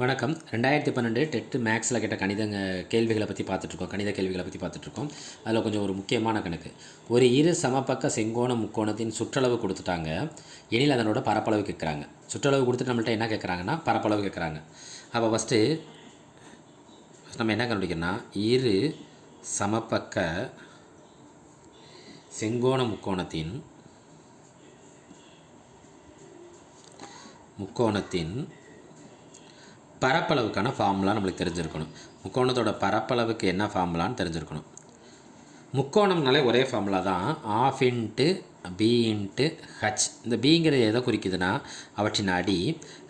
வணக்கம். ரெண்டாயிரத்தி பன்னெண்டு டெட்டு மேக்ஸில் கேட்ட கணித கேள்விகளை பற்றி பார்த்துட்ருக்கோம். கணித கேள்விகளை பற்றி பார்த்துட்ருக்கோம். அதில் கொஞ்சம் ஒரு முக்கியமான கணக்கு. ஒரு இரு சமபக்க செங்கோண முக்கோணத்தின் சுற்றளவு கொடுத்துட்டாங்க. எனில் அதனோட பரப்பளவு கேட்குறாங்க. சுற்றளவு கொடுத்துட்டு நம்மள்ட்ட என்ன கேட்குறாங்கன்னா பரப்பளவு கேட்குறாங்க. அப்போ ஃபஸ்ட்டு நம்ம என்ன கண்டுபிடிக்கணும்னா இரு சமபக்க செங்கோண முக்கோணத்தின் முக்கோணத்தின் பரப்பளவுக்கான ஃபார்முலா நம்மளுக்கு தெரிஞ்சிருக்கணும். முக்கோணத்தோட பரப்பளவுக்கு என்ன ஃபார்முலான்னு தெரிஞ்சிருக்கணும். முக்கோணம்னாலே ஒரே ஃபார்முலா தான். Half into B into H இந்த பிங்கிறது எதை குறிக்குதுன்னா அவற்றின் அடி.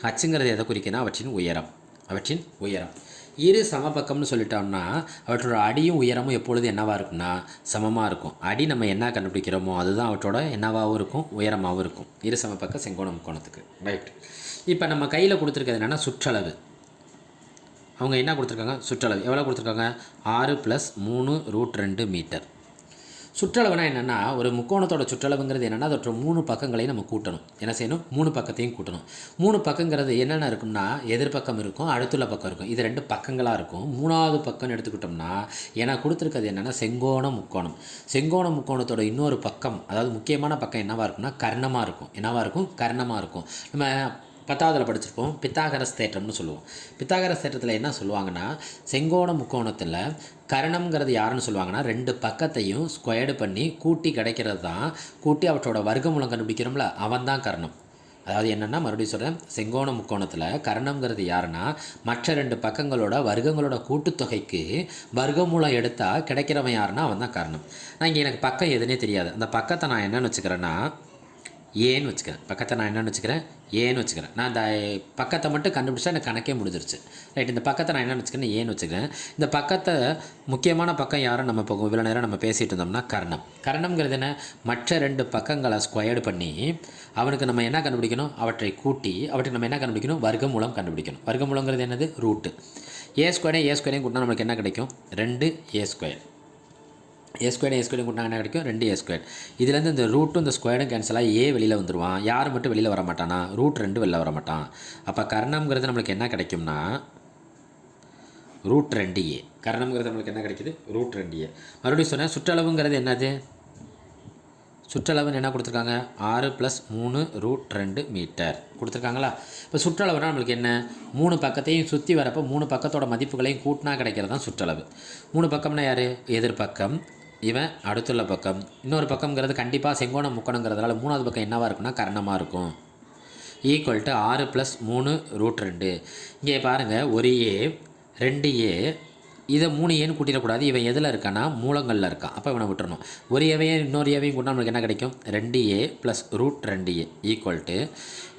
ஹச்சுங்கிறது எதை குறிக்குதுன்னா அவற்றின் உயரம். அவற்றின் உயரம். இரு சமபக்கம்னு சொல்லிட்டோம்னா அவற்றோட அடியும் உயரமும் எப்பொழுது என்னவாக இருக்கும்னா சமமாக இருக்கும். அடி நம்ம என்ன கண்டுபிடிக்கிறோமோ அதுதான் அவற்றோட என்னவாகவும் இருக்கும் உயரமாகவும் இருக்கும். இரு சமபக்க செங்கோணம் முக்கோணத்துக்கு. ரைட் இப்போ நம்ம கையில் கொடுத்துருக்கிறது என்னென்னா சுற்றளவு. அவங்க என்ன கொடுத்துருக்காங்க? சுற்றளவு. எவ்வளோ கொடுத்துருக்காங்க? ஆறு ப்ளஸ் மூணு ரூட் ரெண்டு மீட்டர் சுற்றளவுனா என்னென்னா ஒரு முக்கோணத்தோட சுற்றளவுங்கிறது என்னென்னா அதோட மூணு பக்கங்களையும் நம்ம கூட்டணும். என்ன செய்யணும்? மூணு பக்கத்தையும் கூட்டணும். மூணு பக்கங்கிறது என்னென்ன இருக்கும்னா எதிர்பக்கம் இருக்கும் அடுத்துள்ள பக்கம் இருக்கும். இது ரெண்டு பக்கங்களாக இருக்கும். மூணாவது பக்கம்னு எடுத்துக்கிட்டோம்னா ஏன்னா கொடுத்துருக்கிறது என்னென்னா செங்கோண முக்கோணம். செங்கோண முக்கோணத்தோட இன்னொரு பக்கம் அதாவது முக்கியமான பக்கம் என்னவாக இருக்கும்னா கர்ணமாக இருக்கும். என்னவாக இருக்கும்? கர்ணமாக இருக்கும். நம்ம பத்தாவதில் படிச்சிருப்போம். பித்தாகரஸ் தேற்றம்னு சொல்லுவோம். பித்தாகரஸ் தேற்றத்தில் என்ன சொல்லுவாங்கன்னா செங்கோண முக்கோணத்தில் கரணம்ங்கிறது யாருன்னு சொல்லுவாங்கன்னா ரெண்டு பக்கத்தையும் ஸ்கொயர்டு பண்ணி கூட்டி கிடைக்கிறது தான் கூட்டி அவற்றோட வர்க்கமூலம் கண்டுபிடிக்கிறோம்ல அவன் தான் கரணம். அதாவது என்னென்னா மறுபடியும் சொல்கிறேன் செங்கோண முக்கோணத்தில் கரணம்ங்கிறது யாருன்னா மற்ற ரெண்டு பக்கங்களோட வர்க்கங்களோட கூட்டுத்தொகைக்கு வர்க்கமூலம் எடுத்தால் கிடைக்கிறவன் யாருன்னா அவன் தான் காரணம். நான் இங்கே எனக்கு பக்கம் எதுனே தெரியாது. அந்த பக்கத்தை நான் என்னென்னு வச்சுக்கிறேன்னா ஏன்னு வச்சுக்கிறேன். பக்கத்தை நான் என்னென்னு வச்சுக்கிறேன்? ஏன்னு வச்சுக்கிறேன். நான் இந்த பக்கத்தை மட்டும் கண்டுபிடிச்சா எனக்கு கணக்கே முடிஞ்சிருச்சு. ரைட் இந்த பக்கத்தை நான் என்னென்னு வச்சுக்கிறேன் ஏன்னு வச்சுக்கிறேன். இந்த பக்கத்தை முக்கியமான பக்கம் யாரும் நம்ம இப்போ இவ்வளோ நேரம் நம்ம பேசிகிட்டு இருந்தோம்னா கர்ணம். கர்ணம்ங்கிறது என்ன? மற்ற ரெண்டு பக்கங்களை ஸ்கொயர்டு பண்ணி அவனுக்கு நம்ம என்ன கண்டுபிடிக்கணும்? அவற்றை கூட்டி அவற்றை நம்ம என்ன கண்டுபிடிக்கணும்? வர்க்கமூலம் கண்டுபிடிக்கணும். வர்க்கமூலங்கிறது என்னது? ரூட்டு ஏ ஸ்கொயரையும் ஏ ஸ்கொயரையும் கூட்டினா நம்மளுக்கு என்ன கிடைக்கும்? ரெண்டு A square A square A square கூட்டினா என்ன கிடைக்கும்? ரெண்டு ஏ ஸ்கொயர் இதுலேருந்து இந்த ரூட்டும் இந்த ஸ்கொயரும் கேன்சல் ஆகி ஏ வெளியில் வந்துடுவான் யார் மட்டும் வெளியில் வர மாட்டானா ரூட் ரெண்டு வெளில வர மாட்டான் அப்போ கர்ணம்ங்கிறது நம்மளுக்கு என்ன கிடைக்கும்னா ரூட் ரெண்டு ஏ கர்ணம்ங்கிறது நம்மளுக்கு என்ன கிடைக்குது? ரூட் ரெண்டு ஏ மறுபடியும் சொன்னேன் சுற்றளவுங்கிறது என்னது? சுற்றளவுன்னு என்ன கொடுத்துருக்காங்க? ஆறு ப்ளஸ் மூணு ரூட் ரெண்டு மீட்டர் கொடுத்துருக்காங்களா? இப்போ சுற்றளவுனா நம்மளுக்கு என்ன? மூணு பக்கத்தையும் சுற்றி வரப்போ மூணு பக்கத்தோட மதிப்புகளையும் கூட்டினா கிடைக்கிறது தான் சுற்றளவு. மூணு பக்கம்னா யார்? எதிர்பக்கம். இவன் அடுத்துள்ள பக்கம். இன்னொரு பக்கம்ங்கிறது கண்டிப்பாக செங்கோணம் முக்கணுங்கிறதுனால மூணாவது பக்கம் என்னவாக இருக்கும்னா கர்ணமாக இருக்கும். ஈக்குவல் டு ஆறு ப்ளஸ் மூணு ரூட் ரெண்டு. இங்கே பாருங்கள் ஒரு ஏ ரெண்டு ஏ இதை மூணு ஏன்னு கூட்டிடக்கூடாது. இவன் எதில் இருக்கான்னா மூலங்களில் இருக்கான். அப்போ இவனை விட்டுறணும். ஒரு ஏவையும் இன்னொரு ஏவையும் கூட்டினா நம்மளுக்கு என்ன கிடைக்கும்? ரெண்டு ஏ ப்ளஸ் ரூட் ரெண்டு ஏ ஈக்குவல் டு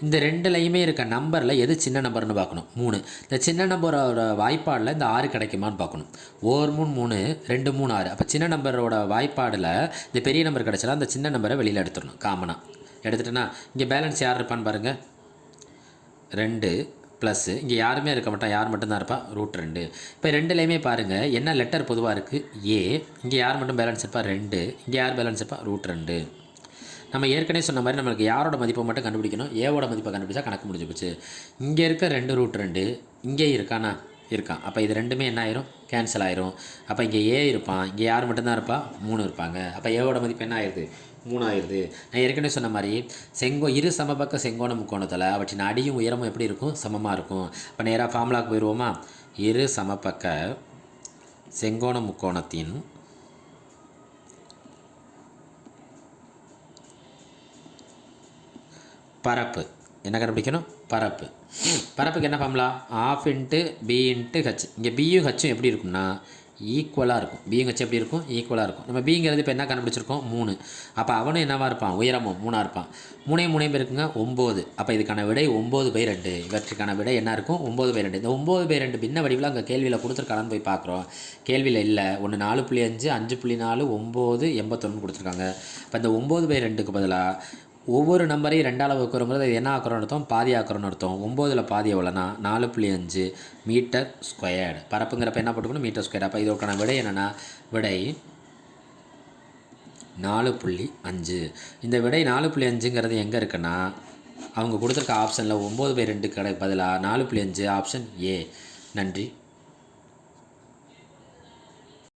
இந்த ரெண்டுலையுமே இருக்க நம்பரில் எது சின்ன நம்பர்னு பார்க்கணும். மூணு. இந்த சின்ன நம்பரோட வாய்ப்பாடில் இந்த ஆறு கிடைக்குமான்னு பார்க்கணும். ஓர் மூணு மூணு ரெண்டு மூணு ஆறு. அப்போ சின்ன நம்பரோட வாய்ப்பாடில் இந்த பெரிய நம்பர் கிடச்சா அந்த சின்ன நம்பரை வெளியில் எடுத்துடணும் காமனாக எடுத்துட்டேன்னா இங்கே பேலன்ஸ் யார் இருப்பான்னு பாருங்கள் ரெண்டு ப்ளஸ்ஸு இங்கே யாருமே இருக்க மாட்டோம் யார் மட்டும்தான் இருப்பா? ரூட் ரெண்டு. இப்போ ரெண்டுலேயுமே பாருங்கள் என்ன லெட்டர் பொதுவாக இருக்குது ஏ இங்கே யார் மட்டும் பேலன்ஸ் இருப்பா? ரெண்டு. இங்கே யார் பேலன்ஸ் இருப்பா? ரூட் ரெண்டு. நம்ம ஏற்கனவே சொன்ன மாதிரி நம்மளுக்கு யாரோட மதிப்பை மட்டும் கண்டுபிடிக்கணும்? ஏவோட மதிப்பை கண்டுபிடிச்சா கணக்கு முடிஞ்சு போச்சு. இங்கே இருக்க ரெண்டு ரூட் ரெண்டு. இங்கே இருக்கானா? இருக்கான். அப்போ இது ரெண்டுமே என்ன ஆயிரும்? கேன்சல் ஆயிரும். அப்போ இங்கே ஏ இருப்பான். இங்கே யார் மட்டும்தான் இருப்பா? மூணு இருப்பாங்க. அப்போ ஏவோட மதிப்பு என்ன ஆயிடுது மூணு ஆயிடுது நான் ஏற்கனவே சொன்ன மாதிரி செங்கோ இரு சமபக்க செங்கோண முக்கோணத்தில் அவற்றின் அடியும் உயரமும் எப்படி இருக்கும்? சமமாக இருக்கும். இப்போ நேராக ஃபார்முலாவுக்கு போயிடுவோமா இரு சமபக்க செங்கோண முக்கோணத்தின் பரப்பு. என்ன கண்டுபிடிக்கணும்? பரப்பு. பரப்புக்கு என்ன formula half into B into H இங்கே பியும் ஹச்சும் எப்படி இருக்கும்னா ஈக்குவலாக இருக்கும். பியும் ஹச் எப்படி இருக்கும்? ஈக்குவலாக இருக்கும். நம்ம பிங்கிறது இப்போ என்ன கண்டுபிடிச்சிருக்கோம்? மூணு. அப்போ அவனும் என்னவாக இருப்பான்? உயரமும் மூணாக இருப்பான். மூணையும் மூணையும் பேருக்குங்க ஒம்பது. அப்போ இதுக்கான விடை ஒம்பது பை ரெண்டு. இவற்றுக்கான விடை என்ன இருக்கும்? ஒம்பது பை ரெண்டு. இந்த ஒம்பது பை ரெண்டு பின்ன வடிவில் அங்கே கேள்வியில் கொடுத்துருக்கானு போய் பார்க்குறோம் கேள்வியில் இல்லை. ஒன்று நாலு புள்ளி அஞ்சு அஞ்சு புள்ளி நாலு ஒம்பது எண்பத்தொன்று கொடுத்துருக்காங்க. இப்போ இந்த ஒம்பது பை ரெண்டுக்கு பதிலாக ஒவ்வொரு நம்பரையும் ரெண்டால் வகுக்கிறோங்கிறது என்ன ஆக்குறோம்னு அர்த்தம்? பாதி ஆக்குறோம்னு அர்த்தம். ஒம்போதில் பாதி எவ்வளோனா நாலு புள்ளி அஞ்சு மீட்டர் ஸ்கொயர்டு. பரப்புங்கிறப்ப என்ன போட்டுக்கணும்? மீட்டர் ஸ்கொயர் அப்போ இதற்கான விடை என்னென்னா? விடை நாலு புள்ளி அஞ்சு. இந்த விடை நாலு புள்ளி அஞ்சுங்கிறது எங்கே இருக்குன்னா? அவங்க கொடுத்துருக்க ஆப்ஷனில் ஒம்பது பை ரெண்டு கடை பதிலாக நாலு புள்ளி அஞ்சு ஆப்ஷன் ஏ நன்றி.